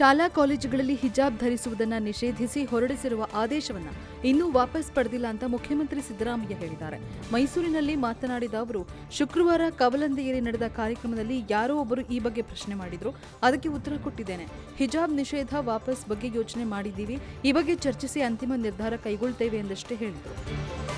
ಶಾಲಾ ಕಾಲೇಜುಗಳಲ್ಲಿ ಹಿಜಾಬ್ ಧರಿಸುವುದನ್ನು ನಿಷೇಧಿಸಿ ಹೊರಡಿಸಿರುವ ಆದೇಶವನ್ನು ಇನ್ನೂ ವಾಪಸ್ ಪಡೆದಿಲ್ಲ ಅಂತ ಮುಖ್ಯಮಂತ್ರಿ ಸಿದ್ದರಾಮಯ್ಯ ಹೇಳಿದ್ದಾರೆ. ಮೈಸೂರಿನಲ್ಲಿ ಮಾತನಾಡಿದ ಅವರು, ಶುಕ್ರವಾರ ಕವಲಂದಿಯಲ್ಲಿ ನಡೆದ ಕಾರ್ಯಕ್ರಮದಲ್ಲಿ ಯಾರೋ ಒಬ್ಬರು ಈ ಬಗ್ಗೆ ಪ್ರಶ್ನೆ ಮಾಡಿದ್ರು. ಅದಕ್ಕೆ ಉತ್ತರ ಕೊಟ್ಟಿದ್ದೇನೆ. ಹಿಜಾಬ್ ನಿಷೇಧ ವಾಪಸ್ ಬಗ್ಗೆ ಯೋಚನೆ ಮಾಡಿದ್ದೀವಿ. ಈ ಬಗ್ಗೆ ಚರ್ಚಿಸಿ ಅಂತಿಮ ನಿರ್ಧಾರ ಕೈಗೊಳ್ತೇವೆ ಎಂದಷ್ಟೇ ಹೇಳಿದರು.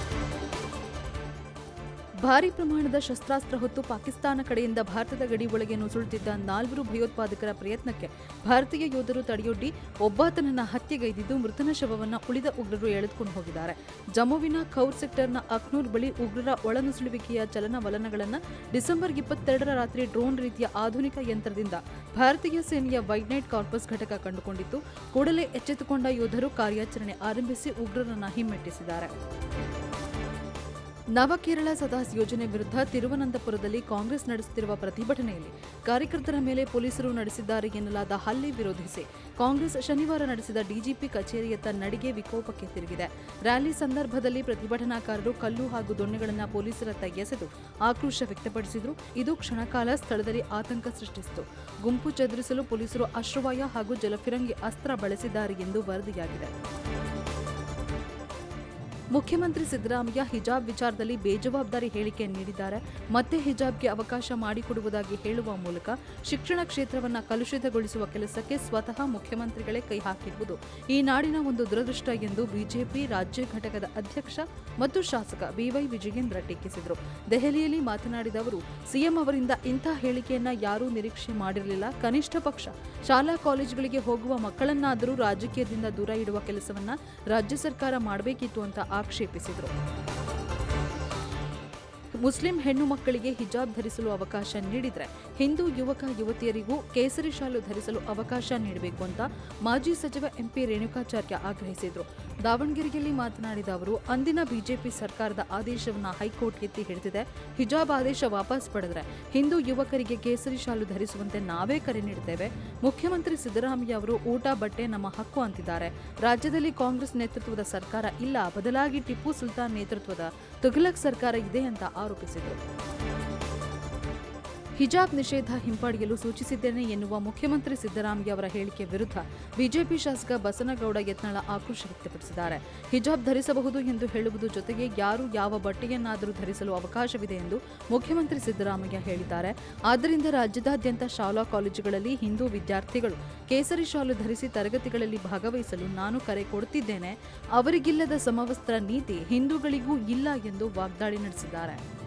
ಭಾರಿ ಪ್ರಮಾಣದ ಶಸ್ತ್ರಾಸ್ತ್ರ ಹೊತ್ತು ಪಾಕಿಸ್ತಾನ ಕಡೆಯಿಂದ ಭಾರತದ ಗಡಿ ಒಳಗೆ ನುಸುಳುತ್ತಿದ್ದ ನಾಲ್ವರು ಭಯೋತ್ಪಾದಕರ ಪ್ರಯತ್ನಕ್ಕೆ ಭಾರತೀಯ ಯೋಧರು ತಡೆಯೊಡ್ಡಿ ಒಬ್ಬಾತನನ್ನ ಹತ್ಯೆಗೈದಿದ್ದು ಮೃತನ ಶವವನ್ನು ಉಳಿದ ಉಗ್ರರು ಎಳೆದುಕೊಂಡು ಹೋಗಿದ್ದಾರೆ. ಜಮ್ಮುವಿನ ಖೌರ್ ಸೆಕ್ಟರ್ನ ಅಖ್ನೂರ್ ಬಳಿ ಉಗ್ರರ ಒಳನುಸುಳುವಿಕೆಯ ಚಲನವಲನಗಳನ್ನು ಡಿಸೆಂಬರ್ ಇಪ್ಪತ್ತೆರಡರ ರಾತ್ರಿ ಡ್ರೋನ್ ರೀತಿಯ ಆಧುನಿಕ ಯಂತ್ರದಿಂದ ಭಾರತೀಯ ಸೇನೆಯ ವೈಡ್ನೈಟ್ ಕಾರ್ಪಸ್ ಘಟಕ ಕಂಡುಕೊಂಡಿತ್ತು. ಕೂಡಲೇ ಎಚ್ಚೆತ್ತುಕೊಂಡ ಯೋಧರು ಕಾರ್ಯಾಚರಣೆ ಆರಂಭಿಸಿ ಉಗ್ರರನ್ನ ಹಿಮ್ಮೆಟ್ಟಿಸಿದ್ದಾರೆ. ನವಕೇರಳ ಸದಾಸ್ ಯೋಜನೆ ವಿರುದ್ಧ ತಿರುವನಂತಪುರದಲ್ಲಿ ಕಾಂಗ್ರೆಸ್ ನಡೆಸುತ್ತಿರುವ ಪ್ರತಿಭಟನೆಯಲ್ಲಿ ಕಾರ್ಯಕರ್ತರ ಮೇಲೆ ಪೊಲೀಸರು ನಡೆಸಿದ್ದಾರೆ ಎನ್ನಲಾದ ಹಲ್ಲೆ ವಿರೋಧಿಸಿ ಕಾಂಗ್ರೆಸ್ ಶನಿವಾರ ನಡೆಸಿದ ಡಿಜಿಪಿ ಕಚೇರಿಯತ್ತ ನಡಿಗೆ ವಿಕೋಪಕ್ಕೆ ತಿರುಗಿದೆ. ರ್ಯಾಲಿ ಸಂದರ್ಭದಲ್ಲಿ ಪ್ರತಿಭಟನಾಕಾರರು ಕಲ್ಲು ಹಾಗೂ ದೊಣ್ಣೆಗಳನ್ನು ಪೊಲೀಸರತ್ತ ಎಸೆದು ಆಕ್ರೋಶ ವ್ಯಕ್ತಪಡಿಸಿದರು. ಇದು ಕ್ಷಣಕಾಲ ಸ್ಥಳದಲ್ಲಿ ಆತಂಕ ಸೃಷ್ಟಿಸಿತು. ಗುಂಪು ಚದುರಿಸಲು ಪೊಲೀಸರು ಅಶ್ರವಾಯ ಹಾಗೂ ಜಲಫಿರಂಗಿ ಅಸ್ತ್ರ ಬಳಸಿದ್ದಾರೆ ಎಂದು ವರದಿಯಾಗಿದೆ. ಮುಖ್ಯಮಂತ್ರಿ ಸಿದ್ದರಾಮಯ್ಯ ಹಿಜಾಬ್ ವಿಚಾರದಲ್ಲಿ ಬೇಜವಾಬ್ದಾರಿ ಹೇಳಿಕೆ ನೀಡಿದ್ದಾರೆ. ಮತ್ತೆ ಹಿಜಾಬ್ಗೆ ಅವಕಾಶ ಮಾಡಿಕೊಡುವುದಾಗಿ ಹೇಳುವ ಮೂಲಕ ಶಿಕ್ಷಣ ಕ್ಷೇತ್ರವನ್ನು ಕಲುಷಿತಗೊಳಿಸುವ ಕೆಲಸಕ್ಕೆ ಸ್ವತಃ ಮುಖ್ಯಮಂತ್ರಿಗಳೇ ಕೈ ಹಾಕಿರುವುದು ಈ ನಾಡಿನ ಒಂದು ದುರದೃಷ್ಟ ಎಂದು ಬಿಜೆಪಿ ರಾಜ್ಯ ಘಟಕದ ಅಧ್ಯಕ್ಷ ಮತ್ತು ಶಾಸಕ ಬಿವೈ ವಿಜಯೇಂದ್ರ ಟೀಕಿಸಿದರು. ದೆಹಲಿಯಲ್ಲಿ ಮಾತನಾಡಿದ ಅವರು, ಸಿಎಂ ಅವರಿಂದ ಇಂಥ ಹೇಳಿಕೆಯನ್ನ ಯಾರೂ ನಿರೀಕ್ಷೆ ಮಾಡಿರಲಿಲ್ಲ. ಕನಿಷ್ಠ ಪಕ್ಷ ಶಾಲಾ ಕಾಲೇಜುಗಳಿಗೆ ಹೋಗುವ ಮಕ್ಕಳನ್ನಾದರೂ ರಾಜಕೀಯದಿಂದ ದೂರ ಇಡುವ ಕೆಲಸವನ್ನ ರಾಜ್ಯ ಸರ್ಕಾರ ಮಾಡಬೇಕಿತ್ತು ಅಂತ ಆಕ್ಷೇಪಿಸಿದರು. ಮುಸ್ಲಿಂ ಹೆಣ್ಣು ಮಕ್ಕಳಿಗೆ ಹಿಜಾಬ್ ಧರಿಸಲು ಅವಕಾಶ ನೀಡಿದರೆ ಹಿಂದೂ ಯುವಕ ಯುವತಿಯರಿಗೂ ಕೇಸರಿ ಶಾಲು ಧರಿಸಲು ಅವಕಾಶ ನೀಡಬೇಕು ಅಂತ ಮಾಜಿ ಸಚಿವ ಎಂಪಿ ರೇಣುಕಾಚಾರ್ಯ ಆಗ್ರಹಿಸಿದರು. ದಾವಣಗೆರೆಯಲ್ಲಿ ಮಾತನಾಡಿದ ಅವರು, ಅಂದಿನ ಬಿಜೆಪಿ ಸರ್ಕಾರದ ಆದೇಶವನ್ನು ಹೈಕೋರ್ಟ್ ಎತ್ತಿ ಹಿಡಿದಿದೆ. ಹಿಜಾಬ್ ಆದೇಶ ವಾಪಸ್ ಪಡೆದರೆ ಹಿಂದೂ ಯುವಕರಿಗೆ ಕೇಸರಿ ಶಾಲು ಧರಿಸುವಂತೆ ನಾವೇ ಕರೆ ನೀಡುತ್ತೇವೆ. ಮುಖ್ಯಮಂತ್ರಿ ಸಿದ್ದರಾಮಯ್ಯ ಅವರು ಊಟ, ಬಟ್ಟೆ ನಮ್ಮ ಹಕ್ಕು ಅಂತಿದ್ದಾರೆ. ರಾಜ್ಯದಲ್ಲಿ ಕಾಂಗ್ರೆಸ್ ನೇತೃತ್ವದ ಸರ್ಕಾರ ಇಲ್ಲ, ಬದಲಾಗಿ ಟಿಪ್ಪು ಸುಲ್ತಾನ್ ನೇತೃತ್ವದ ತುಘಲಕ್ ಸರ್ಕಾರ ಇದೆ ಅಂತ ಆರೋಪಿಸಿದರು ಹಿಜಾಬ್ ನಿಷೇಧ ಹಿಂಪಡೆಯಲು ಸೂಚಿಸಿದ್ದೇನೆ ಎನ್ನುವ ಮುಖ್ಯಮಂತ್ರಿ ಸಿದ್ದರಾಮಯ್ಯ ಅವರ ಹೇಳಿಕೆ ವಿರುದ್ಧ ಬಿಜೆಪಿ ಶಾಸಕ ಬಸನಗೌಡ ಯತ್ನಾಳ ಆಕ್ರೋಶ ವ್ಯಕ್ತಪಡಿಸಿದ್ದಾರೆ. ಹಿಜಾಬ್ ಧರಿಸಬಹುದು ಎಂದು ಹೇಳುವುದು ಜೊತೆಗೆ ಯಾರು ಯಾವ ಬಟ್ಟೆಯನ್ನಾದರೂ ಧರಿಸಲು ಅವಕಾಶವಿದೆ ಎಂದು ಮುಖ್ಯಮಂತ್ರಿ ಸಿದ್ದರಾಮಯ್ಯ ಹೇಳಿದ್ದಾರೆ. ಆದ್ದರಿಂದ ರಾಜ್ಯದಾದ್ಯಂತ ಶಾಲಾ ಕಾಲೇಜುಗಳಲ್ಲಿ ಹಿಂದೂ ವಿದ್ಯಾರ್ಥಿಗಳು ಕೇಸರಿ ಶಾಲು ಧರಿಸಿ ತರಗತಿಗಳಲ್ಲಿ ಭಾಗವಹಿಸಲು ನಾನು ಕರೆ ಕೊಡುತ್ತಿದ್ದೇನೆ. ಅವರಿಗಿಲ್ಲದ ಸಮವಸ್ತ್ರ ನೀತಿ ಹಿಂದೂಗಳಿಗೂ ಇಲ್ಲ ಎಂದು ವಾಗ್ದಾಳಿ ನಡೆಸಿದ್ದಾರೆ.